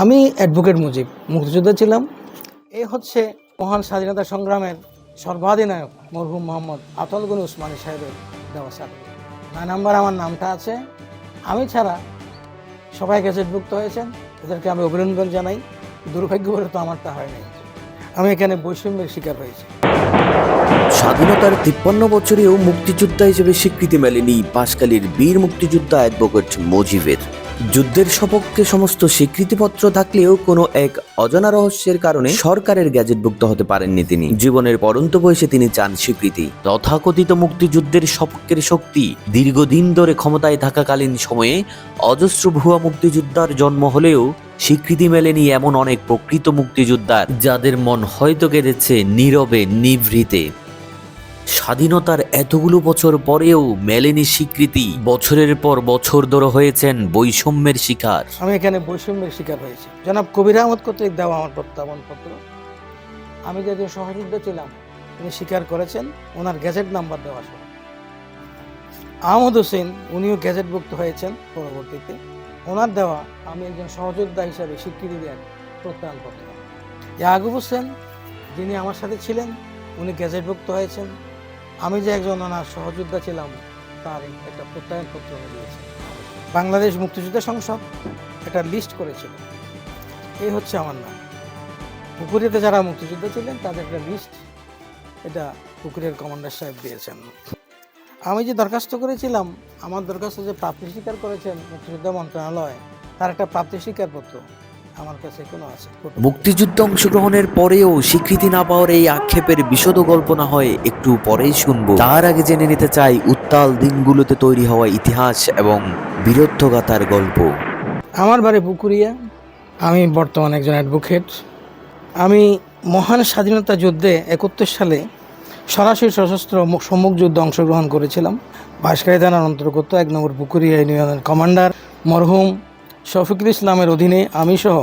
আমি অ্যাডভোকেট মুজিব, মুক্তিযোদ্ধা ছিলাম। এই হচ্ছে মহান স্বাধীনতা সংগ্রামের সর্বাধিনায়ক মরহুম মোহাম্মদ আতলগুন গনি উসমানী সাহেবের দেওয়া সার্টিফিকেট নয় নাম্বার আমার নামটা আছে। আমি ছাড়া সবাই গ্যাজেটভুক্ত হয়েছেন। এদেরকে আমি অভিনন্দন জানাই। দুর্ভাগ্য বলে তো আমারটা হয় নাই। আমি এখানে বৈষম্যের শিকার হয়েছি। স্বাধীনতার তিপ্পান্ন বছরেও মুক্তিযোদ্ধা হিসেবে স্বীকৃতি মেলেনি বাঁশখালীর বীর মুক্তিযোদ্ধা অ্যাডভোকেট মুজিবের। যুদ্ধের সপক্ষে সমস্ত স্বীকৃতিপত্র থাকলেও কোনো এক অজানা রহস্যের কারণে সরকারের গ্যাজেটভুক্ত হতে পারেননি তিনি। জীবনের পরন্ত বয়সে তিনি চান স্বীকৃতি। তথাকথিত মুক্তিযুদ্ধের সপক্ষের শক্তি দীর্ঘদিন ধরে ক্ষমতায় থাকাকালীন সময়ে অজস্র ভুয়া মুক্তিযোদ্ধার জন্ম হলেও স্বীকৃতি মেলেনি এমন অনেক প্রকৃত মুক্তিযোদ্ধার, যাদের মন হয়তো কেঁদেছে নীরবে নিভৃতে। স্বাধীনতার এতগুলো বছর পরেও মেলেনি স্বীকৃতি। বছরের পর বছর ধরে হয়েছেন বৈষম্যের শিকার। আমি এখানে বৈষম্যের শিকার হয়েছি। জনাব কবির আহমদ কর্তৃক দেওয়া আমার প্রত্যাবনপত্র। আমি যেদিন সহযোদ্ধা ছিলাম, তিনি স্বীকার করেছেন, ওনার গ্যাজেট নাম্বার দেওয়া সহ আহমদ হোসেন, উনিও গ্যাজেটভুক্ত হয়েছেন পরবর্তীতে। ওনার দেওয়া আমি একজন সহযোদ্ধা হিসাবে স্বীকৃতি দেন প্রত্যয়নপত্র ইয়াকুব হোসেন, যিনি আমার সাথে ছিলেন, উনি গ্যাজেটভুক্ত হয়েছেন। আমি যে একজন ওনার সহযোদ্ধা ছিলাম তার একটা প্রত্যয়নপত্র পত্র দিয়েছেন। বাংলাদেশ মুক্তিযুদ্ধ সংসদ একটা লিস্ট করেছিল। এই হচ্ছে আমার নাম। পুকুরিতে যারা মুক্তিযুদ্ধ ছিলেন, তাদের একটা লিস্ট এটা পুকুরের কমান্ডার সাহেব দিয়েছেন। আমি যে দরখাস্ত করেছিলাম, আমার দরখাস্ত যে প্রাপ্তি স্বীকার করেছেন মুক্তিযুদ্ধ মন্ত্রণালয়, তার একটা প্রাপ্তি স্বীকারপত্র। আমার কাছে কোনো আছে মুক্তিযুদ্ধ অংশগ্রহণের পরেও স্বীকৃতি না পাওয়ার এই আক্ষেপের বিশদ গল্প না হয় একটু পরেই শুনব। তার আগে জেনে নিতে চাই উত্তাল দিনগুলোতে তৈরি হওয়া ইতিহাস এবং বীরত্বগাথার গল্প। আমার বাড়ি পুকুরিয়া আমি বর্তমান একজন অ্যাডভোকেট আমি মহান স্বাধীনতা যুদ্ধে একাত্তর সালে সরাসরি সশস্ত্র সম্মুখ যুদ্ধে অংশগ্রহণ করেছিলাম। বাঁশখালী থানার অন্তর্গত এক নম্বর পুকুরিয়া ইউনিয়নের কমান্ডার মরহুম শফিকুল ইসলামের অধীনে আমি সহ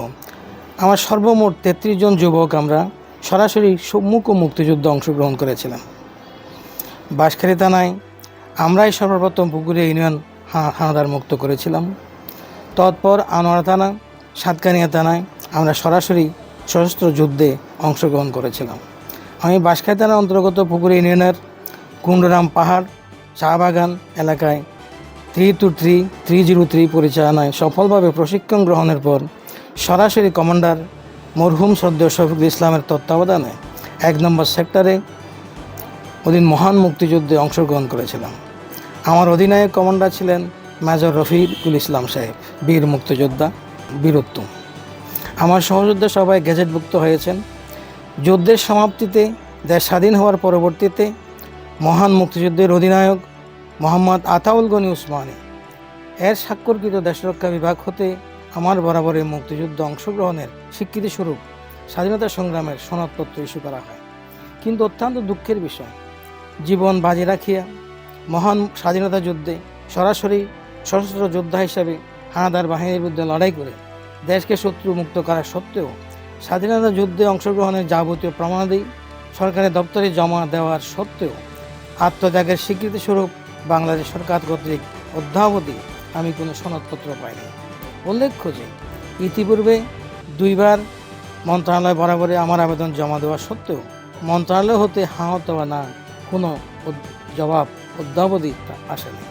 আমার সর্বমোট তেত্রিশ জন যুবক আমরা সরাসরি সম্মুখ ও মুক্তিযুদ্ধে অংশগ্রহণ করেছিলাম। বাঁশখালী থানায় আমরাই সর্বপ্রথম পুকুরে ইউনিয়ন হানাদার মুক্ত করেছিলাম। তৎপর আনোয়ারা থানা, সাতকানিয়া থানায় আমরা সরাসরি সশস্ত্র যুদ্ধে অংশগ্রহণ করেছিলাম। আমি বাঁশখালী থানার অন্তর্গত পুকুর ইউনিয়নের কুণ্ডরাম পাহাড়, চা বাগান এলাকায় three two three three zero three পরিচালনায় সফলভাবে প্রশিক্ষণ গ্রহণের পর সরাসরি কমান্ডার মরহুম সদ্য শফিকুল ইসলামের তত্ত্বাবধানে এক নম্বর সেক্টরে ওদিন মহান মুক্তিযুদ্ধে অংশগ্রহণ করেছিলাম। আমার অধিনায়ক কমান্ডার ছিলেন মেজর রফিকুল ইসলাম সাহেব, বীর মুক্তিযোদ্ধা বীরত্তম আমার সহযোদ্ধা সবাই গেজেটভুক্ত হয়েছেন। যুদ্ধের সমাপ্তিতে দেশ স্বাধীন হওয়ার পরবর্তীতে মহান মুক্তিযুদ্ধের অধিনায়ক মোহাম্মদ আতাউল গনি উসমানী। এর স্বাক্ষরকৃত দেশরক্ষা বিভাগ হতে আমার বরাবরের মুক্তিযুদ্ধ অংশগ্রহণের স্বীকৃতিস্বরূপ স্বাধীনতা সংগ্রামের সনদপত্র ইস্যু করা হয়। কিন্তু অত্যন্ত দুঃখের বিষয়, জীবন বাজি রাখিয়া মহান স্বাধীনতা যুদ্ধে সরাসরি সশস্ত্র যোদ্ধা হিসাবে হানাদার বাহিনীর বিরুদ্ধে লড়াই করে দেশকে শত্রু মুক্ত করা সত্ত্বেও স্বাধীনতা যুদ্ধে অংশগ্রহণের যাবতীয় প্রমাণাদি সরকারের দপ্তরে জমা দেওয়ার সত্ত্বেও আত্মত্যাগের স্বীকৃতিস্বরূপ বাংলাদেশ সরকার কর্তৃক অদ্যাবধি আমি কোনো সনদপত্র পাইনি উল্লেখ্য যে, ইতিপূর্বে দুইবার মন্ত্রণালয় বরাবরে আমার আবেদন জমা দেওয়া সত্ত্বেও মন্ত্রণালয় হতে হাঁ অথবা না, কোনো জবাব অদ্যাবধি আসেনি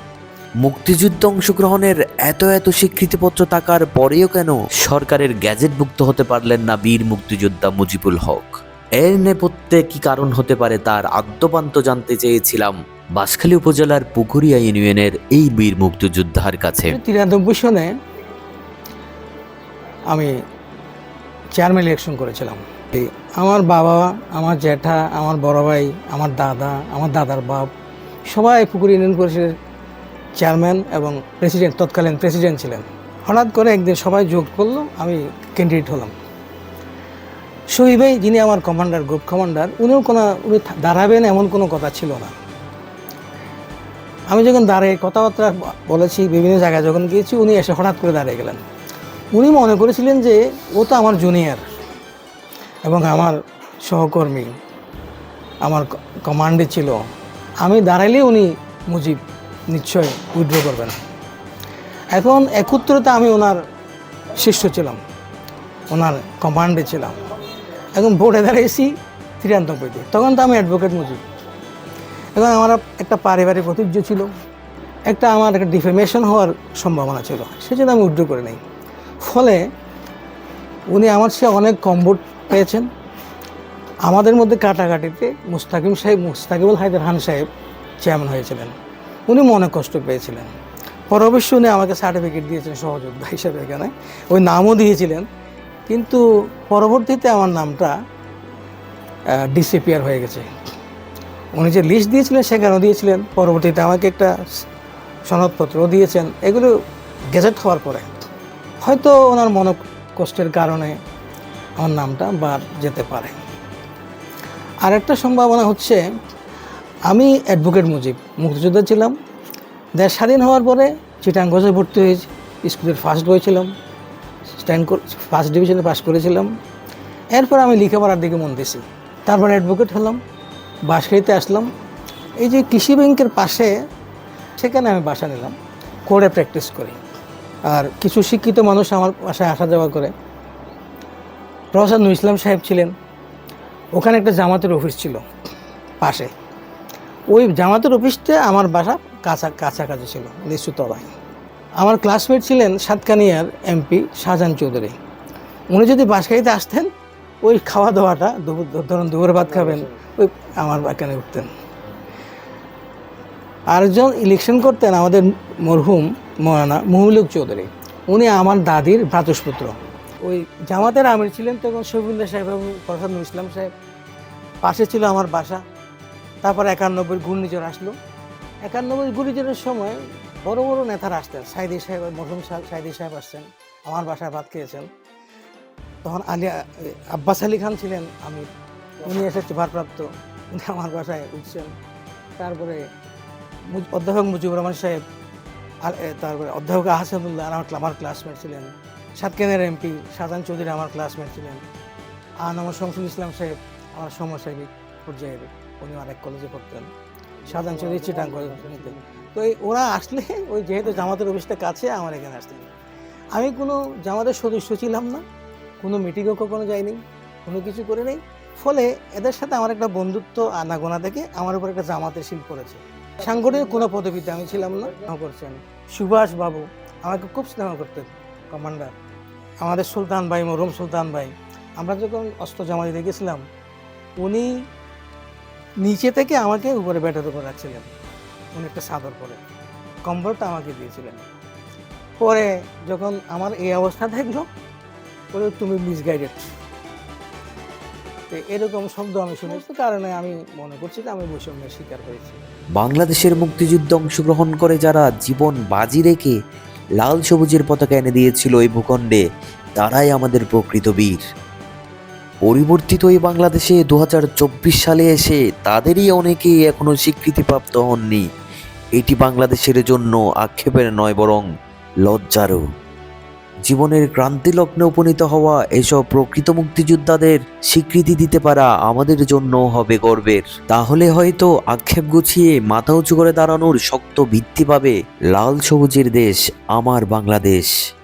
মুক্তিযুদ্ধ অংশগ্রহণের এত এত স্বীকৃতিপত্র থাকার পরেও কেন সরকারের গ্যাজেটভুক্ত হতে পারলেন না বীর মুক্তিযোদ্ধা মুজিবুল হক? এর নেপথ্যে কি কারণ হতে পারে তার আদ্যপান্ত জানতে চেয়েছিলাম বাঁশখালী উপজেলার পুকুরিয়া ইউনিয়নের এই বীর মুক্তিযোদ্ধার কাছে। তিরানব্বই সনে আমি চেয়ারম্যান ইলেকশন করেছিলাম। আমার বাবা, আমার জ্যাঠা, আমার বড় ভাই, আমার দাদা, আমার দাদার বাপ, সবাই পুকুর ইউনিয়ন পরিষদের চেয়ারম্যান এবং প্রেসিডেন্ট, তৎকালীন প্রেসিডেন্ট ছিলেন। হঠাৎ করে একদিন সবাই যোগ করল, আমি ক্যান্ডিডেট হলাম। ভাই যিনি আমার কমান্ডার, গ্রুপ কমান্ডার, উনিও কোনো উনি দাঁড়াবেন এমন কোনো কথা ছিল না। আমি যখন দাঁড়িয়ে কথাবার্তা বলেছি, বিভিন্ন জায়গায় যখন গিয়েছি, উনি এসে হঠাৎ করে দাঁড়িয়ে গেলেন। উনি মনে করেছিলেন যে, ও তো আমার জুনিয়র এবং আমার সহকর্মী, আমার কমান্ডে ছিল। আমি দাঁড়াইলে উনি মুজিব নিশ্চয় উইড্র করবেন। এখন একত্রতা আমি ওনার শিষ্য ছিলাম, ওনার কমান্ডে ছিলাম। এখন বোর্ডে দাঁড়িয়েছি তিরানব্বইতে তখন তো আমি অ্যাডভোকেট মুজিব। এখন আমার একটা পারিবারিক ঐতিহ্য ছিল। একটা আমার একটা ডিফেমেশন হওয়ার সম্ভাবনা ছিল। সেজন্য আমি উড্র করে নেই। ফলে উনি আমার সে অনেক কম ভোট পেয়েছেন। আমাদের মধ্যে কাটাকাটিতে মুস্তাকিম সাহেব, মুস্তাকিবুল হায়দার খান সাহেব চেয়ারম্যান হয়েছিলেন। উনি মনে কষ্ট পেয়েছিলেন। পরে অবশ্য উনি আমাকে সার্টিফিকেট দিয়েছেন সহযোদ্ধা হিসেবে এখানে। ওই নামও দিয়েছিলেন। কিন্তু পরবর্তীতে আমার নামটা ডিসিপিয়ার হয়ে গেছে। উনি যে লিস্ট দিয়েছিলেন সেখানেও দিয়েছিলেন? পরবর্তীতে আমাকে একটা সনদপত্রও দিয়েছেন। এগুলো গেজেট হওয়ার পরে হয়তো ওনার মনকষ্টের কারণে আমার নামটা বার যেতে পারে। আর একটা সম্ভাবনা হচ্ছে, আমি অ্যাডভোকেট মুজিব, মুক্তিযোদ্ধা ছিলাম। দেশ স্বাধীন হওয়ার পরে চিটাঙ্গজে ভর্তি হয়েছি, স্কুলের ফার্স্ট বই ছিলাম স্ট্যান্ড ফার্স্ট ডিভিশনে পাস করেছিলাম। এরপর আমি লেখাপড়ার দিকে মন দিয়েছি। তারপর অ্যাডভোকেট হলাম। বাঁশখালীতে আসলাম। এই যে কৃষি ব্যাংকের পাশে, সেখানে আমি বাসা নিলাম, করে প্র্যাকটিস করি। আর কিছু শিক্ষিত মানুষ আমার বাসায় আসা যাওয়া করে। প্রফেসর নুর ইসলাম সাহেব ছিলেন। ওখানে একটা জামাতের অফিস ছিল পাশে। ওই জামাতের অফিসটা আমার বাসা কাছা, কাছাকাছি ছিল লিচুতলায় আমার ক্লাসমেট ছিলেন সাতকানিয়ার এমপি শাহজাহান চৌধুরী। উনি যদি বাসাইতে আসতেন ওই খাওয়া দাওয়াটা দুপুর, ধরুন দুপুরে ভাত খাবেন, ওই আমার এখানে উঠতেন। আরেকজন ইলেকশন করতেন আমাদের মরহুম, মৌলানা মহিলুক চৌধুরী। উনি আমার দাদির ভ্রাতুষ্পুত্র। ওই জামাতের আমির ছিলেন তখন শফিউল্লাহ সাহেব এবং প্রসাদ নুর ইসলাম সাহেব। পাশে ছিল আমার বাসা। তারপর একানব্বই ঘূর্ণিঝড় আসলো। একানব্বই ঘূর্ণিঝড়ের সময় বড় বড় নেতারা আসতেন। সাইদি সাহেব মরহুম সাহেব সাইদি সাহেব আসছেন। আমার বাসায় ভাত খেয়েছেন। তখন আলী, আব্বাস আলী খান ছিলেন আমি। উনি এসেছে, ভারপ্রাপ্ত। উনি আমার বাসায় উঠছেন। তারপরে অধ্যাপক মুজিবুর রহমান সাহেব, আর তারপরে অধ্যাপক আহসানুল্লাহ আমার আমার ক্লাসমেট ছিলেন। সাতকেনের এমপি শাহজাহান চৌধুরী আমার ক্লাসমেট ছিলেন। আর আমার শমসুল ইসলাম সাহেব আমার সমাজসেবিক পর্যায়ের। উনি আরেক কলেজে পড়তেন। শাহজাহান চৌধুরী চিটাং কলেজে তো এই ওরা আসলে ওই যেহেতু জামাতের অফিসটা কাছে আমার এখানে আসতেন। আমি কোনো জামাতের সদস্য ছিলাম না। কোনো মিটিংও কখনো যাইনি কোনো কিছু করে নেই। ফলে এদের সাথে আমার একটা বন্ধুত্ব আনাগোনা থেকে আমার উপর একটা জামাতের শিল পড়েছে সাংগঠনিক কোনো পদবিতে আমি ছিলাম না। করছেন সুভাষ বাবু, আমাকে খুব স্নেহ করতেন, কমান্ডার। আমাদের সুলতান ভাই মরুম সুলতান ভাই, আমরা যখন অস্ত্র জামা দিতে গেছিলাম উনি নিচে থেকে আমাকে উপরে ব্যাটের উপর রাখছিলেন। উনি একটা সাদর পরে, কম্বলটা আমাকে দিয়েছিলেন। পরে যখন আমার এই অবস্থা দেখল বলে তুমি মিসগাইডেড এরকম শব্দ আমি শুনেছি কারণে আমি মনে করছি যে আমি শিকার হয়েছি। বাংলাদেশের মুক্তিযুদ্ধে অংশগ্রহণ করে যারা জীবন বাজি রেখে লাল সবুজের পতাকা এনে দিয়েছিল এই ভূখণ্ডে, তারাই আমাদের প্রকৃত বীর। পরিবর্তিত এই বাংলাদেশে দু হাজার চব্বিশ সালে এসে তাদেরই অনেকেই এখনও স্বীকৃতিপ্রাপ্ত হননি। এটি বাংলাদেশের জন্য আক্ষেপের নয়, বরং লজ্জারও। জীবনের ক্রান্তি লগ্নে উপনীত হওয়া এসব প্রকৃত মুক্তিযোদ্ধাদের স্বীকৃতি দিতে পারা আমাদের জন্য হবে গর্বের। তাহলে হয়তো আক্ষেপ গুছিয়ে মাথা উঁচু করে দাঁড়ানোর শক্ত ভিত্তি পাবে লাল সবুজের দেশ, আমার বাংলাদেশ।